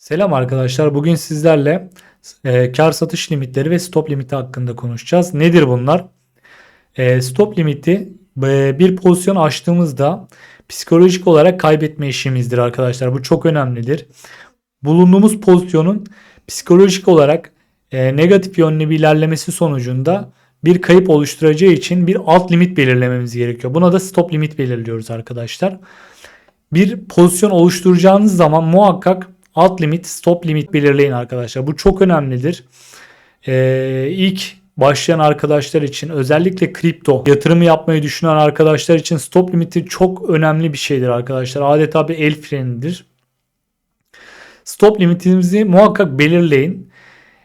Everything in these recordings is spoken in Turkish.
Selam arkadaşlar. Bugün sizlerle e, kar satış limitleri ve stop limiti hakkında konuşacağız. Nedir bunlar? E, stop limiti e, bir pozisyon açtığımızda psikolojik olarak kaybetme işimizdir arkadaşlar. Bu çok önemlidir. Bulunduğumuz pozisyonun psikolojik olarak e, negatif yönlü bir ilerlemesi sonucunda bir kayıp oluşturacağı için bir alt limit belirlememiz gerekiyor. Buna da stop limit belirliyoruz arkadaşlar. Bir pozisyon oluşturacağınız zaman muhakkak alt limit, stop limit belirleyin arkadaşlar. Bu çok önemlidir. Ee, ilk başlayan arkadaşlar için özellikle kripto yatırımı yapmayı düşünen arkadaşlar için stop limiti çok önemli bir şeydir arkadaşlar. Adeta bir el frenidir. Stop limitinizi muhakkak belirleyin.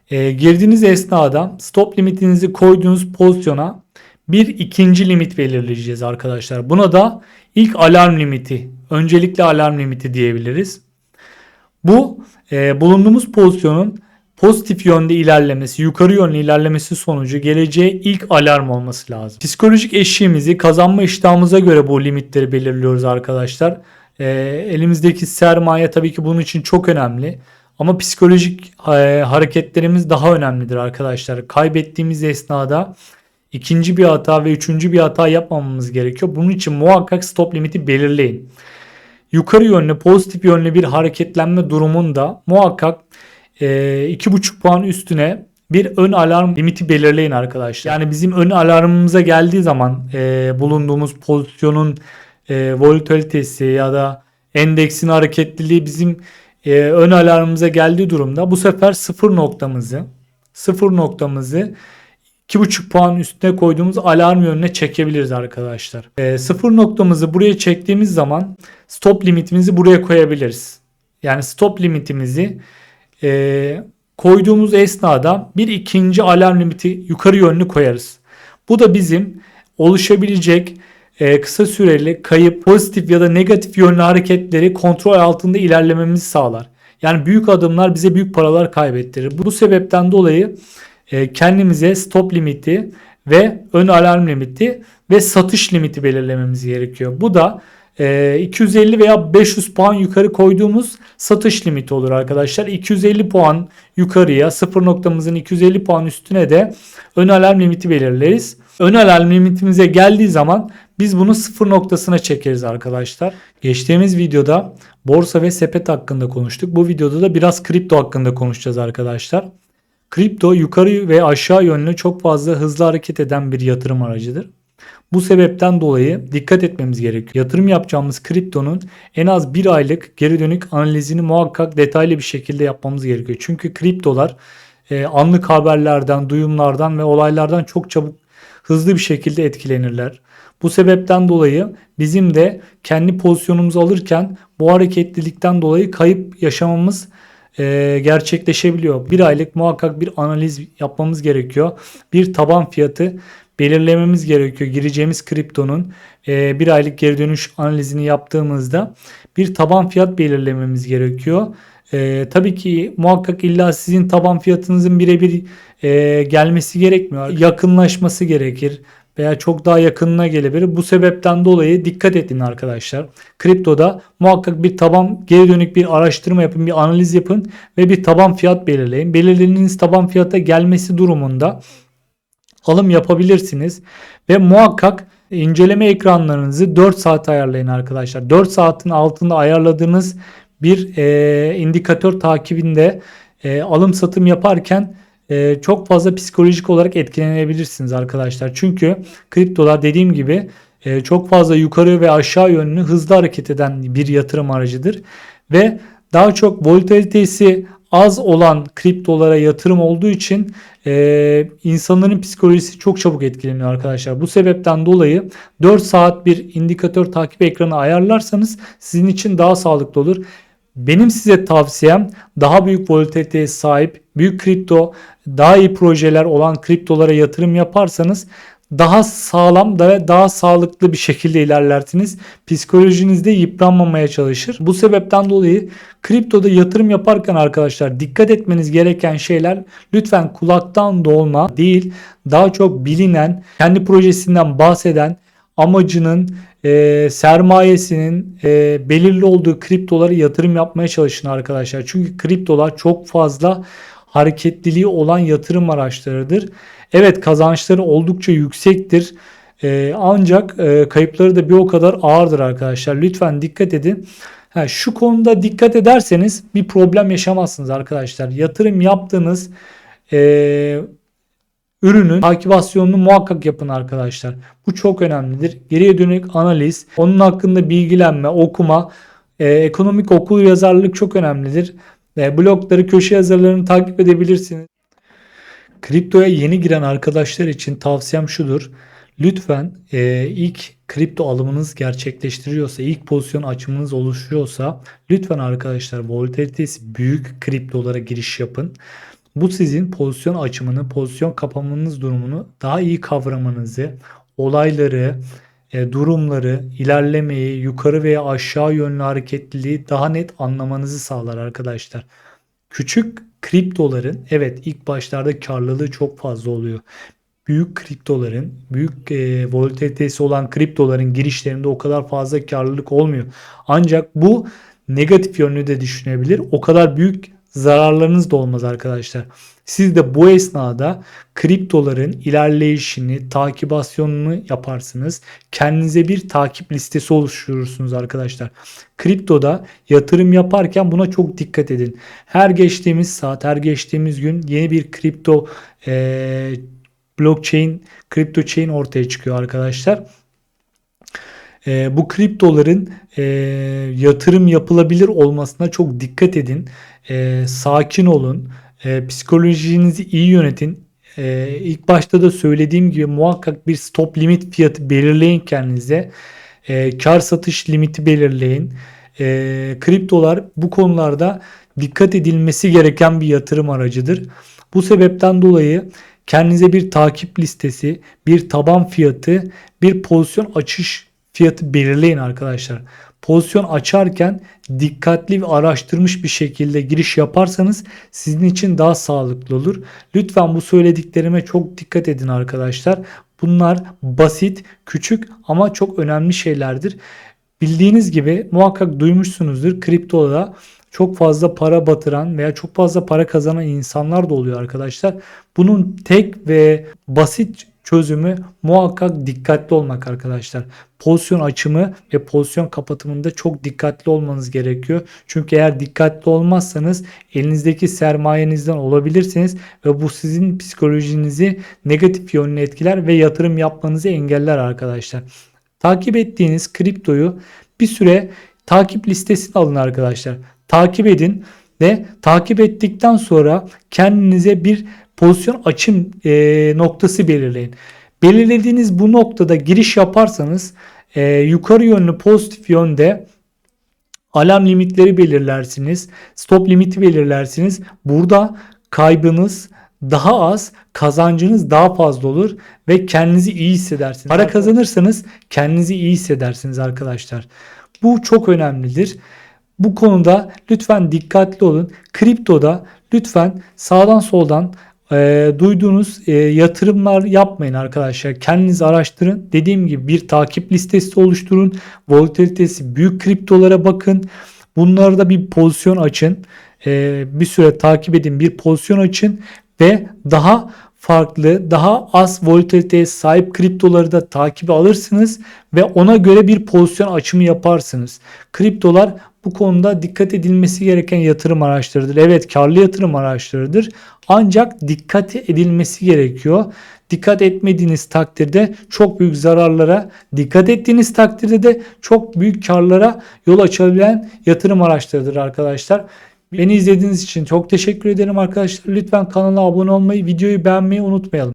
Ee, girdiğiniz esnada stop limitinizi koyduğunuz pozisyona bir ikinci limit belirleyeceğiz arkadaşlar. Buna da ilk alarm limiti, öncelikle alarm limiti diyebiliriz. Bu e, bulunduğumuz pozisyonun pozitif yönde ilerlemesi, yukarı yönlü ilerlemesi sonucu geleceğe ilk alarm olması lazım. Psikolojik eşiğimizi kazanma iştahımıza göre bu limitleri belirliyoruz arkadaşlar. E, elimizdeki sermaye tabii ki bunun için çok önemli. Ama psikolojik e, hareketlerimiz daha önemlidir arkadaşlar. Kaybettiğimiz esnada ikinci bir hata ve üçüncü bir hata yapmamamız gerekiyor. Bunun için muhakkak stop limiti belirleyin yukarı yönlü pozitif yönlü bir hareketlenme durumunda muhakkak e, 2,5 puan üstüne bir ön alarm limiti belirleyin arkadaşlar. Yani bizim ön alarmımıza geldiği zaman e, bulunduğumuz pozisyonun e, volatilitesi ya da endeksin hareketliliği bizim e, ön alarmımıza geldiği durumda bu sefer sıfır noktamızı sıfır noktamızı 2,5 puan üstüne koyduğumuz alarm yönüne çekebiliriz arkadaşlar. E, sıfır noktamızı buraya çektiğimiz zaman stop limitimizi buraya koyabiliriz. Yani stop limitimizi e, koyduğumuz esnada bir ikinci alarm limiti yukarı yönlü koyarız. Bu da bizim oluşabilecek e, kısa süreli kayıp pozitif ya da negatif yönlü hareketleri kontrol altında ilerlememizi sağlar. Yani büyük adımlar bize büyük paralar kaybettirir. Bu sebepten dolayı kendimize stop limiti ve ön alarm limiti ve satış limiti belirlememiz gerekiyor. Bu da 250 e, veya 500 puan yukarı koyduğumuz satış limiti olur arkadaşlar. 250 puan yukarıya sıfır noktamızın 250 puan üstüne de ön alarm limiti belirleriz. Ön alarm limitimize geldiği zaman biz bunu sıfır noktasına çekeriz arkadaşlar. Geçtiğimiz videoda borsa ve sepet hakkında konuştuk. Bu videoda da biraz kripto hakkında konuşacağız arkadaşlar. Kripto yukarı ve aşağı yönlü çok fazla hızlı hareket eden bir yatırım aracıdır. Bu sebepten dolayı dikkat etmemiz gerekiyor. Yatırım yapacağımız kriptonun en az bir aylık geri dönük analizini muhakkak detaylı bir şekilde yapmamız gerekiyor. Çünkü kriptolar e, anlık haberlerden, duyumlardan ve olaylardan çok çabuk hızlı bir şekilde etkilenirler. Bu sebepten dolayı bizim de kendi pozisyonumuzu alırken bu hareketlilikten dolayı kayıp yaşamamız e, gerçekleşebiliyor. Bir aylık muhakkak bir analiz yapmamız gerekiyor. Bir taban fiyatı belirlememiz gerekiyor. Gireceğimiz kriptonun e, bir aylık geri dönüş analizini yaptığımızda bir taban fiyat belirlememiz gerekiyor. E, tabii ki muhakkak illa sizin taban fiyatınızın birebir e, gelmesi gerekmiyor. Yakınlaşması gerekir veya çok daha yakınına gelebilir. Bu sebepten dolayı dikkat edin arkadaşlar. Kriptoda muhakkak bir taban geri dönük bir araştırma yapın, bir analiz yapın ve bir taban fiyat belirleyin. Belirlediğiniz taban fiyata gelmesi durumunda alım yapabilirsiniz ve muhakkak inceleme ekranlarınızı 4 saat ayarlayın arkadaşlar. 4 saatin altında ayarladığınız bir e, indikatör takibinde e, alım satım yaparken e, çok fazla psikolojik olarak etkilenebilirsiniz arkadaşlar. Çünkü kriptolar dediğim gibi e, çok fazla yukarı ve aşağı yönlü hızlı hareket eden bir yatırım aracıdır. Ve daha çok volatilitesi az olan kriptolara yatırım olduğu için e, insanların psikolojisi çok çabuk etkileniyor arkadaşlar. Bu sebepten dolayı 4 saat bir indikatör takip ekranı ayarlarsanız sizin için daha sağlıklı olur. Benim size tavsiyem daha büyük volatiliteye sahip büyük kripto daha iyi projeler olan kriptolara yatırım yaparsanız daha sağlam ve daha sağlıklı bir şekilde ilerlersiniz. Psikolojinizde yıpranmamaya çalışır. Bu sebepten dolayı kriptoda yatırım yaparken arkadaşlar dikkat etmeniz gereken şeyler lütfen kulaktan dolma değil daha çok bilinen kendi projesinden bahseden amacının e, sermayesinin e, belirli olduğu kriptolara yatırım yapmaya çalışın arkadaşlar. Çünkü kriptolar çok fazla hareketliliği olan yatırım araçlarıdır. Evet kazançları oldukça yüksektir. E, ancak e, kayıpları da bir o kadar ağırdır arkadaşlar. Lütfen dikkat edin. Ha, şu konuda dikkat ederseniz bir problem yaşamazsınız arkadaşlar. Yatırım yaptığınız e, ürünün takibasyonunu muhakkak yapın arkadaşlar. Bu çok önemlidir. Geriye dönük analiz, onun hakkında bilgilenme, okuma, e, ekonomik okul yazarlık çok önemlidir. E, blogları, köşe yazarlarını takip edebilirsiniz. Kriptoya yeni giren arkadaşlar için tavsiyem şudur. Lütfen e, ilk kripto alımınız gerçekleştiriyorsa, ilk pozisyon açımınız oluşuyorsa lütfen arkadaşlar volatilitesi büyük kriptolara giriş yapın. Bu sizin pozisyon açımını, pozisyon kapamanız durumunu daha iyi kavramanızı, olayları, durumları, ilerlemeyi, yukarı veya aşağı yönlü hareketliliği daha net anlamanızı sağlar arkadaşlar. Küçük kriptoların evet ilk başlarda karlılığı çok fazla oluyor. Büyük kriptoların, büyük e, volatilitesi olan kriptoların girişlerinde o kadar fazla karlılık olmuyor. Ancak bu negatif yönlü de düşünebilir. O kadar büyük zararlarınız da olmaz arkadaşlar. Siz de bu esnada kriptoların ilerleyişini, takibasyonunu yaparsınız. Kendinize bir takip listesi oluşturursunuz arkadaşlar. Kriptoda yatırım yaparken buna çok dikkat edin. Her geçtiğimiz saat, her geçtiğimiz gün yeni bir kripto e, blockchain, kripto chain ortaya çıkıyor arkadaşlar. E, bu kriptoların e, yatırım yapılabilir olmasına çok dikkat edin. E, sakin olun. E, psikolojinizi iyi yönetin. E, ilk başta da söylediğim gibi muhakkak bir stop limit fiyatı belirleyin kendinize. E, kar satış limiti belirleyin. E, kriptolar bu konularda dikkat edilmesi gereken bir yatırım aracıdır. Bu sebepten dolayı kendinize bir takip listesi, bir taban fiyatı, bir pozisyon açış fiyatı belirleyin arkadaşlar. Pozisyon açarken dikkatli ve araştırmış bir şekilde giriş yaparsanız sizin için daha sağlıklı olur. Lütfen bu söylediklerime çok dikkat edin arkadaşlar. Bunlar basit, küçük ama çok önemli şeylerdir. Bildiğiniz gibi muhakkak duymuşsunuzdur. Kriptoda çok fazla para batıran veya çok fazla para kazanan insanlar da oluyor arkadaşlar. Bunun tek ve basit çözümü muhakkak dikkatli olmak arkadaşlar. Pozisyon açımı ve pozisyon kapatımında çok dikkatli olmanız gerekiyor. Çünkü eğer dikkatli olmazsanız elinizdeki sermayenizden olabilirsiniz ve bu sizin psikolojinizi negatif yönlü etkiler ve yatırım yapmanızı engeller arkadaşlar. Takip ettiğiniz kriptoyu bir süre takip listesine alın arkadaşlar. Takip edin ve takip ettikten sonra kendinize bir pozisyon açım e, noktası belirleyin. Belirlediğiniz bu noktada giriş yaparsanız e, yukarı yönlü pozitif yönde alarm limitleri belirlersiniz. Stop limiti belirlersiniz. Burada kaybınız daha az, kazancınız daha fazla olur ve kendinizi iyi hissedersiniz. Para kazanırsanız kendinizi iyi hissedersiniz arkadaşlar. Bu çok önemlidir. Bu konuda lütfen dikkatli olun. Kriptoda lütfen sağdan soldan e, duyduğunuz e, yatırımlar yapmayın arkadaşlar. Kendiniz araştırın. Dediğim gibi bir takip listesi oluşturun. Volatilitesi büyük kriptolara bakın. Bunlarda bir pozisyon açın. E, bir süre takip edin. Bir pozisyon açın ve daha farklı, daha az volatiliteye sahip kriptoları da takibi alırsınız ve ona göre bir pozisyon açımı yaparsınız. Kriptolar bu konuda dikkat edilmesi gereken yatırım araçlarıdır. Evet karlı yatırım araçlarıdır. Ancak dikkat edilmesi gerekiyor. Dikkat etmediğiniz takdirde çok büyük zararlara, dikkat ettiğiniz takdirde de çok büyük karlara yol açabilen yatırım araçlarıdır arkadaşlar. Beni izlediğiniz için çok teşekkür ederim arkadaşlar. Lütfen kanala abone olmayı, videoyu beğenmeyi unutmayalım.